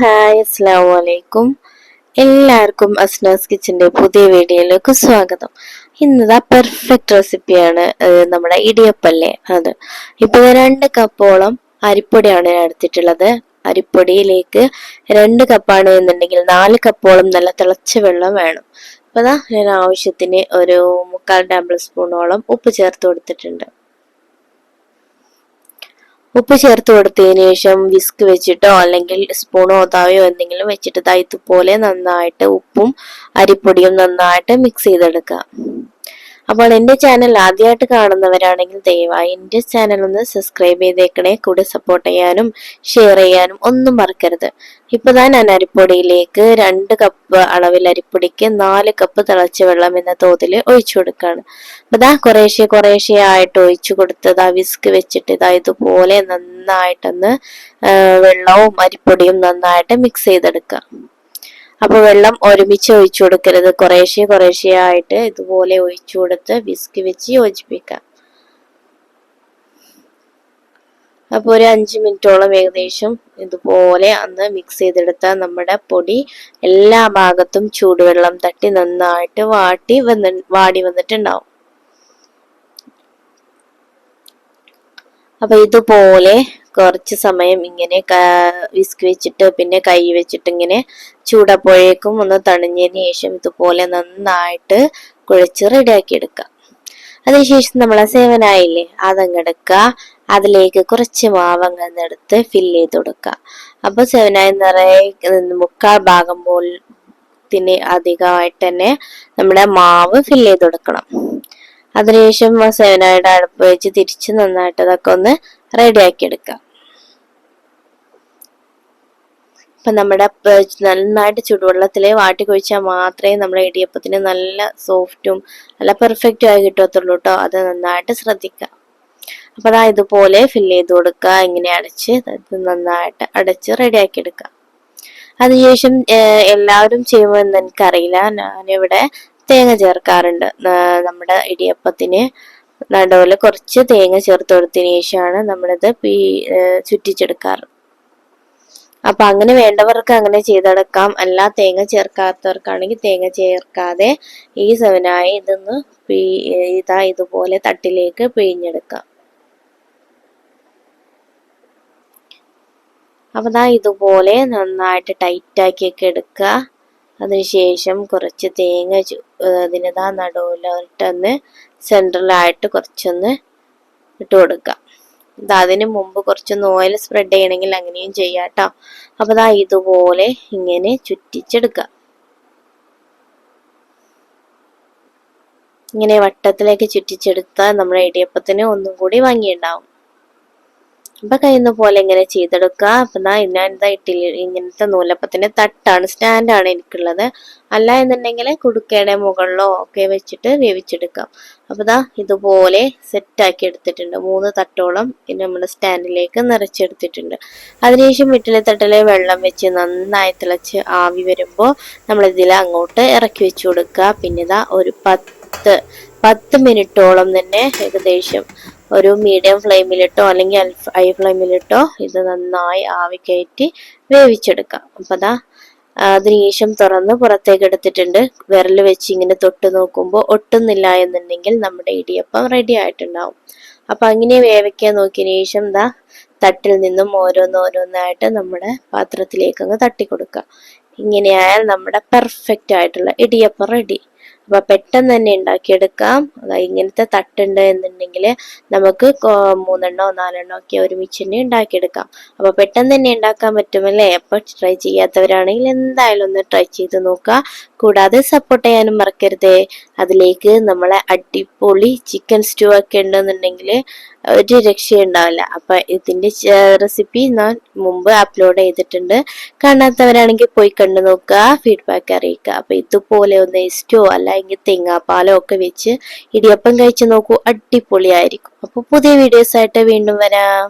Hi അസ്സാം വലൈക്കും എല്ലാവർക്കും അസ്നാസ് കിച്ചന്റെ പുതിയ വീഡിയോയിലേക്ക് സ്വാഗതം. ഇന്നതാ പെർഫെക്റ്റ് റെസിപ്പിയാണ് നമ്മുടെ ഇടിയപ്പല്ലേ? അത്. ഇപ്പോൾ രണ്ട് കപ്പോളം അരിപ്പൊടിയാണ് ഞാൻ എടുത്തിട്ടുള്ളത്. അരിപ്പൊടിയിലേക്ക് രണ്ട് കപ്പാണ് എന്നുണ്ടെങ്കിൽ നാല് കപ്പോളം നല്ല തിളച്ച വെള്ളം വേണം. അപ്പോൾ ഞാൻ ആവശ്യത്തിന് ഒരു മുക്കാൽ ടേബിൾ സ്പൂണോളം ഉപ്പ് ചേർത്ത് കൊടുത്തിട്ടുണ്ട്. ഉപ്പ് ചേർത്ത് കൊടുത്തതിന് ശേഷം വിസ്ക് വെച്ചിട്ടോ അല്ലെങ്കിൽ സ്പൂണോ താവയോ എന്തെങ്കിലും വെച്ചിട്ട് ഇതുപോലെ നന്നായിട്ട് ഉപ്പും അരിപ്പൊടിയും നന്നായിട്ട് മിക്സ് ചെയ്തെടുക്കുക. അപ്പോൾ എന്റെ ചാനൽ ആദ്യമായിട്ട് കാണുന്നവരാണെങ്കിൽ ദയവായി എന്റെ ചാനൽ ഒന്ന് സബ്സ്ക്രൈബ് ചെയ്തേക്കണേ. കൂടെ സപ്പോർട്ട് ചെയ്യാനും ഷെയർ ചെയ്യാനും ഒന്നും മറക്കരുത്. ഇപ്പൊ ഞാൻ അരിപ്പൊടിയിലേക്ക് രണ്ട് കപ്പ് അളവിൽ അരിപ്പൊടിക്ക് നാല് കപ്പ് തിളച്ച വെള്ളം എന്ന തോതിൽ ഒഴിച്ചു കൊടുക്കുകയാണ്. അപ്പൊ ഇതാ കുറേശ്ശെ കുറേശ്ശെ ആയിട്ട് ഒഴിച്ചു കൊടുത്തത് ആ വിസ്ക് വെച്ചിട്ട് ഇതാ ഇതുപോലെ നന്നായിട്ടൊന്ന് വെള്ളവും അരിപ്പൊടിയും നന്നായിട്ട് മിക്സ് ചെയ്തെടുക്കുക. അപ്പൊ വെള്ളം ഒരുമിച്ച് ഒഴിച്ചു കൊടുക്കരുത്. കുറേശ്ശെ കുറേശ്ശെ ആയിട്ട് ഇതുപോലെ ഒഴിച്ചു കൊടുത്ത് വിസ്ക് വെച്ച് യോജിപ്പിക്കാം. അപ്പോൾ ഒരു അഞ്ച് മിനിറ്റോളം ഏകദേശം ഇതുപോലെ അന്ന് മിക്സ് ചെയ്തെടുത്ത നമ്മുടെ പൊടി എല്ലാ ഭാഗത്തും ചൂടുവെള്ളം തട്ടി നന്നായിട്ട് വാട്ടി വന്ന് വാടി വന്നിട്ടുണ്ടാവും. അപ്പൊ ഇതുപോലെ കുറച്ച് സമയം ഇങ്ങനെ വിസ്ക് വെച്ചിട്ട് പിന്നെ കൈ വെച്ചിട്ട് ഇങ്ങനെ ചൂടപ്പോഴേക്കും ഒന്ന് തണിഞ്ഞതിന് ശേഷം ഇതുപോലെ നന്നായിട്ട് കുഴച്ച് റെഡിയാക്കി എടുക്കുക അതിനുശേഷം നമ്മൾ ആ സേവനായില്ലേ അതങ്ങെടുക്കുക. അതിലേക്ക് കുറച്ച് മാവങ്ങൾ എടുത്ത് ഫില്ല് ചെയ്ത് കൊടുക്കുക. അപ്പോൾ സേവനായി നിറയെ മുക്കാൽ ഭാഗം പോലത്തിന് അധികമായിട്ട് തന്നെ നമ്മുടെ മാവ് ഫില്ല് ചെയ്ത് കൊടുക്കണം. അതിനുശേഷം ആ സേവനായുടെ അടുപ്പ് വെച്ച് തിരിച്ച് നന്നായിട്ട് അതൊക്കെ ഒന്ന് റെഡിയാക്കി എടുക്കാം ഇപ്പൊ നമ്മുടെ നന്നായിട്ട് ചുടുവെള്ളത്തിൽ വാട്ടി കൊഴിച്ചാൽ മാത്രമേ നമ്മുടെ ഇടിയപ്പത്തിന് നല്ല സോഫ്റ്റും നല്ല പെർഫെക്റ്റും ആയി കിട്ടത്തുള്ളൂ കേട്ടോ അത് നന്നായിട്ട് ശ്രദ്ധിക്കുക അപ്പൊ അതാ ഇതുപോലെ ഫില്ല് ചെയ്ത് കൊടുക്കുക ഇങ്ങനെ അടച്ച് നന്നായിട്ട് അടച്ച് റെഡിയാക്കി എടുക്കുക അതിനുശേഷം എല്ലാവരും ചെയ്യുമെന്ന് എനിക്കറിയില്ല. ഞാനിവിടെ തേങ്ങ ചേർക്കാറുണ്ട്. നമ്മുടെ ഇടിയപ്പത്തിന് നടുവിൽ കുറച്ച് തേങ്ങ ചേർത്ത് കൊടുത്തതിന് ശേഷമാണ് നമ്മളിത് പീ ചുറ്റിച്ചെടുക്കാറ്. അപ്പൊ അങ്ങനെ വേണ്ടവർക്ക് അങ്ങനെ ചെയ്തെടുക്കാം. അല്ല തേങ്ങ ചേർക്കാത്തവർക്കാണെങ്കിൽ തേങ്ങ ചേർക്കാതെ ഈ സെവനായി ഇതൊന്ന് ഇതാ ഇതുപോലെ തട്ടിലേക്ക് പിഴിഞ്ഞെടുക്കാം. അപ്പൊ ദാ ഇതുപോലെ നന്നായിട്ട് ടൈറ്റാക്കിയൊക്കെ എടുക്കുക. അതിനുശേഷം കുറച്ച് തേങ്ങ അതിനിതാ നടുവിലോട്ടൊന്ന് സെൻട്രലായിട്ട് കുറച്ചൊന്ന് ഇട്ട് കൊടുക്കുക അതിന് മുമ്പ് കുറച്ച് ഓയിൽ സ്പ്രെഡ് ചെയ്യണമെങ്കിൽ അങ്ങനെയും ചെയ്യാം കേട്ടോ അപ്പോൾ ദാ ഇതുപോലെ ഇങ്ങനെ ചുറ്റിച്ചെടുക്കുക ഇങ്ങനെ വട്ടത്തിലേക്ക് ചുറ്റിച്ചെടുത്താൽ നമ്മുടെ ഇടിയപ്പത്തിന് ഒന്നും കൂടി ഭംഗിയുണ്ടാവും. അപ്പൊ കഴിയുന്ന പോലെ ഇങ്ങനെ ചെയ്തെടുക്കുക അപ്പൊ ഞാൻ എന്താ ഇട്ടില്ല ഇങ്ങനത്തെ നൂലപ്പത്തിന്റെ തട്ടാണ് സ്റ്റാൻഡാണ് എനിക്കുള്ളത്. അല്ല എന്നുണ്ടെങ്കിൽ കുടുക്കയുടെ മുകളിലോ ഒക്കെ വെച്ചിട്ട് വേവിച്ചെടുക്കാം. അപ്പൊ ദാ ഇതുപോലെ സെറ്റാക്കി എടുത്തിട്ടുണ്ട്. മൂന്ന് തട്ടോളം നമ്മുടെ സ്റ്റാൻഡിലേക്ക് നിറച്ചെടുത്തിട്ടുണ്ട്. അതിനുശേഷം വീട്ടിലെ തട്ടിലെ വെള്ളം വെച്ച് നന്നായി തിളച്ച് ആവി വരുമ്പോൾ നമ്മൾ ഇതിൽ അങ്ങോട്ട് ഇറക്കി വെച്ചു കൊടുക്കുക. പിന്നെ ഇതാ ഒരു പത്ത് പത്ത് മിനിറ്റോളം തന്നെ ഏകദേശം ഒരു മീഡിയം ഫ്ലെയിമിലിട്ടോ അല്ലെങ്കിൽ ഹൈ ഫ്ലെയിമിലിട്ടോ ഇത് നന്നായി ആവി കയറ്റി വേവിച്ചെടുക്കാം. അപ്പം അതാ അതിനുശേഷം തുറന്ന് പുറത്തേക്ക് എടുത്തിട്ടുണ്ട്. വിരൽ വെച്ച് ഇങ്ങനെ തൊട്ട് നോക്കുമ്പോൾ ഒട്ടുന്നില്ല എന്നുണ്ടെങ്കിൽ നമ്മുടെ ഇടിയപ്പം റെഡി ആയിട്ടുണ്ടാവും. അപ്പൊ അങ്ങനെ വേവിക്കാൻ നോക്കിയതിന് ശേഷം ദാ തട്ടിൽ നിന്നും ഓരോന്നോരോന്നായിട്ട് നമ്മുടെ പാത്രത്തിലേക്ക് അങ്ങ് തട്ടി ഇങ്ങനെയായാൽ നമ്മുടെ പെർഫെക്റ്റ് ആയിട്ടുള്ള ഇടിയപ്പം റെഡി അപ്പൊ പെട്ടെന്ന് തന്നെ ഉണ്ടാക്കിയെടുക്കാം. ഇങ്ങനത്തെ തട്ടുണ്ട് എന്നുണ്ടെങ്കിൽ നമുക്ക് മൂന്നെണ്ണോ നാലെണ്ണോ ഒക്കെ ഒരുമിച്ച് തന്നെ ഉണ്ടാക്കിയെടുക്കാം. അപ്പൊ പെട്ടെന്ന് തന്നെ ഉണ്ടാക്കാൻ പറ്റുമല്ലേ? അപ്പൊ ട്രൈ ചെയ്യാത്തവരാണെങ്കിൽ എന്തായാലും ഒന്ന് ട്രൈ ചെയ്ത് നോക്കുക. കൂടാതെ സപ്പോർട്ട് ചെയ്യാനും മറക്കരുത്. അതിലേക്ക് നമ്മളെ അടിപൊളി ചിക്കൻ സ്റ്റൂ ഒക്കെ ഉണ്ടെന്നുണ്ടെങ്കിൽ ഒരു രക്ഷയുണ്ടാവില്ല അപ്പൊ ഇതിന്റെ റെസിപ്പി ഞാൻ മുമ്പ് അപ്ലോഡ് ചെയ്തിട്ടുണ്ട്. കാണാത്തവരാണെങ്കിൽ പോയി കണ്ടു നോക്കുക ഫീഡ്ബാക്ക് അറിയിക്കുക. അപ്പൊ ഇതുപോലെ ഒന്ന് സ്റ്റോ അല്ലെങ്കിൽ തേങ്ങാപ്പാലോ ഒക്കെ വെച്ച് ഇടിയപ്പം കഴിച്ചു നോക്കൂ അടിപൊളിയായിരിക്കും. അപ്പോൾ പുതിയ വീഡിയോസ് ആയിട്ട് വീണ്ടും വരാം.